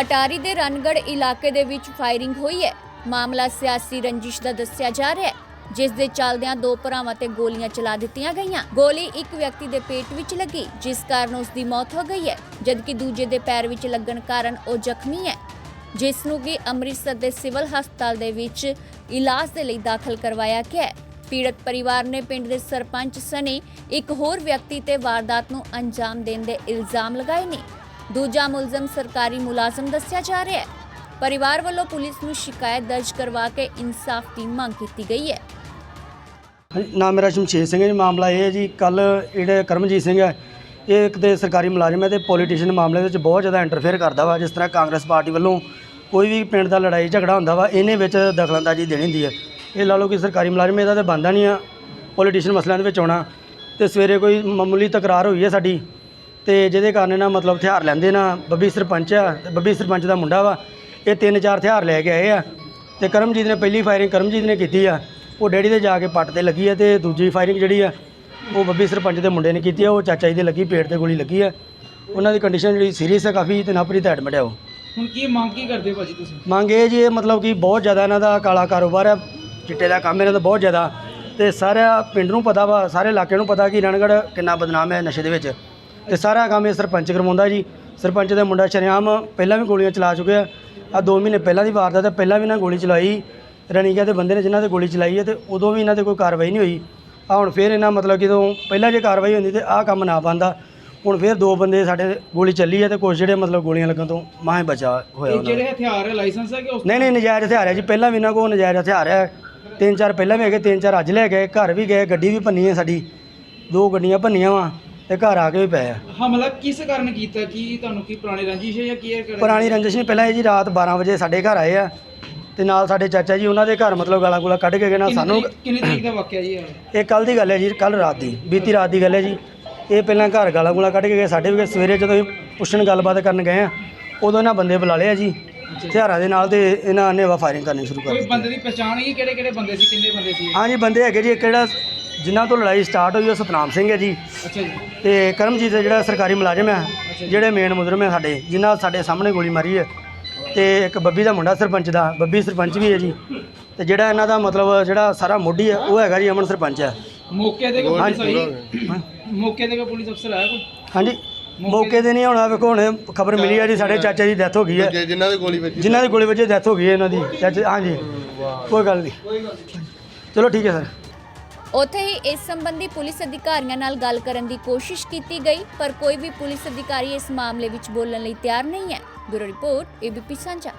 ਅਟਾਰੀ ਦੇ ਰਣਗੜ ਇਲਾਕੇ ਦੇ ਵਿੱਚ ਫਾਇਰਿੰਗ ਹੋਈ ਹੈ। ਮਾਮਲਾ ਸਿਆਸੀ ਰੰਜਿਸ਼ ਦਾ ਦੱਸਿਆ ਜਾ ਰਿਹਾ ਹੈ, ਜਿਸ ਦੇ ਚੱਲਦਿਆਂ ਦੋ ਭਰਾਵਾਂ ਤੇ ਗੋਲੀਆਂ ਚਲਾ ਦਿੱਤੀਆਂ ਗਈਆਂ। ਗੋਲੀ ਇੱਕ ਵਿਅਕਤੀ ਦੇ ਪੇਟ ਵਿੱਚ ਲੱਗੀ, ਜਿਸ ਕਾਰਨ ਉਸ ਦੀ ਮੌਤ ਹੋ ਗਈ ਹੈ, ਜਦਕਿ ਦੂਜੇ ਦੇ ਪੈਰ ਵਿੱਚ ਲੱਗਣ ਕਾਰਨ ਉਹ ਜ਼ਖਮੀ ਹੈ। ਜਿਸ ਨੂੰ ਕਿ ਅੰਮ੍ਰਿਤਸਰ ਦੇ ਸਿਵਲ ਹਸਪਤਾਲ ਦੇ ਵਿੱਚ ਇਲਾਜ ਦੇ ਲਈ ਦਾਖਲ ਕਰਵਾਇਆ ਗਿਆ ਹੈ। ਪੀੜਤ ਪਰਿਵਾਰ ਨੇ ਪਿੰਡ ਦੇ ਸਰਪੰਚ ਸਣੇ ਇੱਕ ਹੋਰ ਵਿਅਕਤੀ ਤੇ ਵਾਰਦਾਤ ਨੂੰ ਅੰਜਾਮ ਦੇਣ ਦੇ ਇਲਜ਼ਾਮ ਲਗਾਏ ਨੇ। ਦੂਜਾ ਮੁਲਜ਼ਮ ਸਰਕਾਰੀ ਮੁਲਾਜ਼ਮ ਦੱਸਿਆ ਜਾ ਰਿਹਾ ਹੈ। ਪਰਿਵਾਰ ਵੱਲੋਂ ਪੁਲਿਸ ਨੂੰ ਸ਼ਿਕਾਇਤ ਦਰਜ ਕਰਵਾ ਕੇ ਇਨਸਾਫ ਦੀ ਮੰਗ ਕੀਤੀ ਗਈ ਹੈ। ਨਾਮ ਮੇਰਾ ਸ਼ਮਸ਼ੇਰ ਸਿੰਘ ਹੈ ਜੀ। ਮਾਮਲਾ ਇਹ ਹੈ ਜੀ ਕੱਲ ਜਿਹੜੇ ਕਰਮਜੀਤ ਸਿੰਘ ਹੈ, ਇਹ ਇੱਕ ਤੇ ਸਰਕਾਰੀ ਮੁਲਾਜ਼ਮ ਹੈ ਤੇ ਪੋਲੀਟੀਸ਼ੀਅਨ ਮਾਮਲੇ ਵਿੱਚ ਬਹੁਤ ਜ਼ਿਆਦਾ ਇੰਟਰਫੇਅਰ ਕਰਦਾ ਵਾ, ਜਿਸ ਤਰ੍ਹਾਂ ਕਾਂਗਰਸ ਪਾਰਟੀ ਵੱਲੋਂ ਕੋਈ ਵੀ ਪਿੰਡ ਦਾ ਲੜਾਈ ਝਗੜਾ ਹੁੰਦਾ ਵਾ, ਇਹਨੇ ਵਿੱਚ ਦਖਲਅੰਦਾਜ਼ੀ ਦੇਣੀ ਹੁੰਦੀ ਹੈ। ਇਹ ਲਾ ਲਓ ਕਿ ਸਰਕਾਰੀ ਮੁਲਾਜ਼ਮ, ਇਹਦਾ ਤਾਂ ਬੰਦਾ ਨਹੀਂ ਆ ਪੋਲੀਟੀਸ਼ੀਅਨ ਮਸਲਿਆਂ ਦੇ ਵਿੱਚ ਆਉਣਾ। ਤੇ ਸਵੇਰੇ ਕੋਈ ਮਾਮੂਲੀ ਤਕਰਾਰ ਹੋਈ ਹੈ ਸਾਡੀ ਤੇ ਜਿਹਦੇ ਕਾਰਨ ਇਹਨਾਂ ਮਤਲਬ ਹਥਿਆਰ ਲੈਂਦੇ ਨਾ ਬੱਬੀ ਸਰਪੰਚ ਆ ਤੇ ਬੱਬੀ ਸਰਪੰਚ ਦਾ ਮੁੰਡਾ ਵਾ ਇਹ ਤਿੰਨ ਚਾਰ ਹਥਿਆਰ ਲੈ ਕੇ ਆਏ ਆ। ਤੇ ਕਰਮਜੀਤ ਨੇ ਪਹਿਲੀ ਫਾਇਰਿੰਗ ਕਰਮਜੀਤ ਨੇ ਕੀਤੀ ਆ ਉਹ ਡੈਡੀ ਦੇ ਜਾ ਕੇ ਪੱਟ ਤੇ ਲੱਗੀ ਆ ਤੇ ਦੂਜੀ ਫਾਇਰਿੰਗ ਜਿਹੜੀ ਆ ਉਹ ਬੱਬੀ ਸਰਪੰਚ ਦੇ ਮੁੰਡੇ ਨੇ ਕੀਤੀ ਆ ਉਹ ਚਾਚਾ ਜੀ ਦੇ ਲੱਗੀ ਪੇਟ ਤੇ ਗੋਲੀ ਲੱਗੀ ਆ। ਉਹਨਾਂ ਦੀ ਕੰਡੀਸ਼ਨ ਜਿਹੜੀ ਸੀਰੀਅਸ ਹੈ ਕਾਫੀ ਤੇ ਨਾਪਰੀ ਤੇ ਐਡਮਿਟ ਆ ਉਹ। ਹੁਣ ਕੀ ਮੰਗ ਕੀ ਕਰਦੇ ਭਾਜੀ ਤੁਸੀਂ? ਮੰਗ ਇਹ ਜੀ ਇਹ ਮਤਲਬ ਕਿ ਬਹੁਤ ਜ਼ਿਆਦਾ ਇਹਨਾਂ ਦਾ ਕਾਲਾ ਕਾਰੋਬਾਰ ਹੈ ਚਿੱਟੇ ਦਾ ਕੰਮ ਇਹਨਾਂ ਦਾ ਬਹੁਤ ਜ਼ਿਆਦਾ। ਤੇ ਸਾਰਾ ਪਿੰਡ ਨੂੰ ਪਤਾ ਵਾ ਸਾਰੇ ਇਲਾਕੇ ਨੂੰ ਪਤਾ ਕਿ ਰਣਗੜ ਕਿੰਨਾ ਬਦਨਾਮ ਹੈ ਨਸ਼ੇ ਦੇ ਵਿੱਚ। ਤੇ ਸਾਰਾ ਕੰਮ ਇਹ ਸਰਪੰਚ ਕਰਵਾਉਂਦਾ ਜੀ। ਸਰਪੰਚ ਦਾ ਮੁੰਡਾ ਸ਼ਰੇਆਮ ਪਹਿਲਾਂ ਵੀ ਗੋਲੀਆਂ ਚਲਾ ਚੁੱਕਿਆ। ਆ 2 ਮਹੀਨੇ ਪਹਿਲਾਂ ਦੀ ਵਾਰਦਾਤ ਹੈ ਪਹਿਲਾਂ ਵੀ ਇਹਨਾਂ ਗੋਲੀ ਚਲਾਈ। ਰਣੀਗਾ ਦੇ ਬੰਦੇ ਨੇ ਜਿਨ੍ਹਾਂ ਤੇ ਗੋਲੀ ਚਲਾਈ ਹੈ ਤੇ ਉਦੋਂ ਵੀ ਇਹਨਾਂ ਤੇ ਕੋਈ ਕਾਰਵਾਈ ਨਹੀਂ ਹੋਈ। ਆ ਹੁਣ ਫੇਰ ਇਹਨਾਂ ਮਤਲਬ ਕਿ ਜਦੋਂ ਪਹਿਲਾਂ ਜੇ ਕਾਰਵਾਈ ਹੁੰਦੀ ਤੇ ਆਹ ਕੰਮ ਨਾ ਬੰਦਾ ਹੁਣ ਫੇਰ ਦੋ ਬੰਦੇ ਸਾਡੇ ਗੋਲੀ ਚੱਲੀ ਹੈ ਤੇ ਕੁਝ ਜਿਹੜੇ ਮਤਲਬ ਗੋਲੀਆਂ ਲੱਗਣ ਤੋਂ ਮਾਹੇ ਬਚਾ ਹੋਇਆ ਇਹ ਉਹਨਾਂ ਦਾ। ਜਿਹੜੇ ਹਥਿਆਰ ਹੈ ਲਾਇਸੈਂਸ ਹੈ ਕਿ ਉਸ ਨਹੀਂ ਨਹੀਂ ਨਜਾਇਜ਼ ਹਥਿਆਰ ਹੈ ਜੀ। ਪਹਿਲਾਂ ਵੀ ਇਹਨਾਂ ਕੋਲ ਨਜਾਇਜ਼ ਹਥਿਆਰ ਹੈ। ਤਿੰਨ ਚਾਰ ਪਹਿਲਾਂ ਵੀ ਹੈਗੇ ਤਿੰਨ ਚਾਰ ਅੱਜ ਲੈ ਗਏ ਘਰ ਵੀ ਗਏ ਗੱਡੀ ਵੀ ਭੰਨੀ ਹੈ ਸਾਡੀ। ਦੋ ਗੱਡੀਆਂ ਭੰਨੀਆਂ ਵਾ। ਤੇ ਘਰ ਆ ਕੇ ਵੀ ਪਏ ਆ। ਹਮਲਾ ਕਿਸ ਕਾਰਨ ਕੀਤਾ? ਕੀ ਤੁਹਾਨੂੰ ਕੀ ਪੁਰਾਣੀ ਰੰਜਿਸ਼ ਹੈ ਜਾਂ ਕੀ ਹੈ ਪੁਰਾਣੀ ਰੰਜਿਸ਼ ਨੇ ਪਹਿਲਾਂ ਇਹ ਜੀ ਰਾਤ 12 ਵਜੇ ਸਾਡੇ ਘਰ ਆਏ ਆ ਤੇ ਨਾਲ ਸਾਡੇ ਚਾਚਾ ਜੀ ਉਹਨਾਂ ਦੇ ਘਰ ਮਤਲਬ ਗਾਲਾਂ ਗੁਲਾ ਕੱਢ ਕੇ ਗਏ ਕਿੰਨੀ ਸਾਨੂੰ ਕਿੰਨੀ ਤਰੀਕ ਦਾ ਵਾਕਿਆ ਜੀ ਇਹ? ਇਹ ਕੱਲ ਦੀ ਗੱਲ ਹੈ ਜੀ ਕੱਲ ਰਾਤ ਦੀ ਬੀਤੀ ਰਾਤ ਦੀ ਗੱਲ ਹੈ ਜੀ। ਇਹ ਪਹਿਲਾਂ ਘਰ ਗਾਲਾਂ ਗੁਲਾ ਕੱਢ ਕੇ ਗਏ ਸਾਡੇ ਵੀ। ਸਵੇਰੇ ਜਦੋਂ ਅਸੀਂ ਪੁੱਛਣ ਗੱਲਬਾਤ ਕਰਨ ਗਏ ਆ ਉਦੋਂ ਇਹਨਾਂ ਬੰਦੇ ਬੁਲਾ ਲਏ ਆ ਜੀ ਹਥਿਆਰਾਂ ਦੇ ਨਾਲ ਤੇ ਇਹਨਾਂ ਨੇ ਵਾ ਫਾਇਰਿੰਗ ਕਰਨੀ ਸ਼ੁਰੂ ਕਰ ਕੋਈ ਦਿੱਤੀ। ਬੰਦੇ ਦੀ ਪਛਾਣ ਹੈ ਕਿਹੜੇ ਕਿਹੜੇ ਬੰਦੇ ਸੀ? ਕਿੰਨੇ ਬੰਦੇ ਸੀ? ਹਾਂਜੀ ਬੰਦੇ ਹੈਗੇ ਜੀ ਇੱਕ ਜਿਹੜਾ ਜਿਨ੍ਹਾਂ ਤੋਂ ਲੜਾਈ ਸਟਾਰਟ ਹੋਈ ਉਹ ਸਤਨਾਮ ਸਿੰਘ ਹੈ ਜੀ। ਅੱਛਾ ਜੀ। ਤੇ ਕਰਮਜੀਤ ਜਿਹੜਾ ਸਰਕਾਰੀ ਮੁਲਾਜ਼ਮ ਹੈ ਜਿਹੜੇ ਮੇਨ ਮੁਜਰਮ ਹੈ ਸਾਡੇ ਜਿਨ੍ਹਾਂ ਸਾਡੇ ਸਾਹਮਣੇ ਗੋਲੀ ਮਾਰੀ ਹੈ। ਤੇ ਇੱਕ ਬੱਬੀ ਦਾ ਮੁੰਡਾ ਸਰਪੰਚ ਦਾ ਬੱਬੀ ਸਰਪੰਚ ਵੀ ਹੈ ਜੀ। ਤੇ ਜਿਹੜਾ ਇਹਨਾਂ ਦਾ ਮਤਲਬ ਜਿਹੜਾ ਸਾਰਾ ਮੋਢੀ ਹੈ ਉਹ ਹੈਗਾ ਜੀ ਅਮਨ ਸਰਪੰਚ ਹੈ। ਮੌਕੇ ਤੇ ਕੋਈ ਪੁਲਿਸ ਹਾਂਜੀ। ਆਈ ਮੌਕੇ ਤੇ ਕੋਈ ਪੁਲਿਸ ਅਫਸਰ ਆਇਆ ਕੋਈ? ਹਾਂਜੀ। ਮੌਕੇ ਤੇ ਨਹੀਂ ਹੋਣਾ ਵੇਖੋ ਹੁਣ ਖਬਰ ਮਿਲੀ ਹੈ ਜੀ ਸਾਡੇ ਚਾਚਾ ਦੀ ਡੈਥ ਹੋ ਗਈ ਹੈ। ਜਿਨ੍ਹਾਂ ਦੇ ਗੋਲੀ ਵੱਜੀ ਜਿਨ੍ਹਾਂ ਦੀ ਗੋਲੀ ਵੱਜੀ ਡੈਥ ਹੋ ਗਈ ਹੈ ਇਹਨਾਂ ਦੀ। ਚਾਚਾ ਹਾਂਜੀ। ਕੋਈ ਗੱਲ ਨਹੀਂ ਚਲੋ ਠੀਕ ਹੈ ਸਰ। ਉੱਥੇ ਹੀ ਇਸ ਸੰਬੰਧੀ ਪੁਲਿਸ ਅਧਿਕਾਰੀਆਂ ਨਾਲ ਗੱਲ ਕਰਨ ਦੀ ਕੋਸ਼ਿਸ਼ ਕੀਤੀ ਗਈ, ਪਰ ਕੋਈ ਵੀ ਪੁਲਿਸ ਅਧਿਕਾਰੀ ਇਸ ਮਾਮਲੇ ਵਿੱਚ ਬੋਲਣ ਲਈ ਤਿਆਰ ਨਹੀਂ ਹੈ। ਬਿਊਰੋ ਰਿਪੋਰਟ, ਏਬੀਪੀ ਸਾਂਝਾ।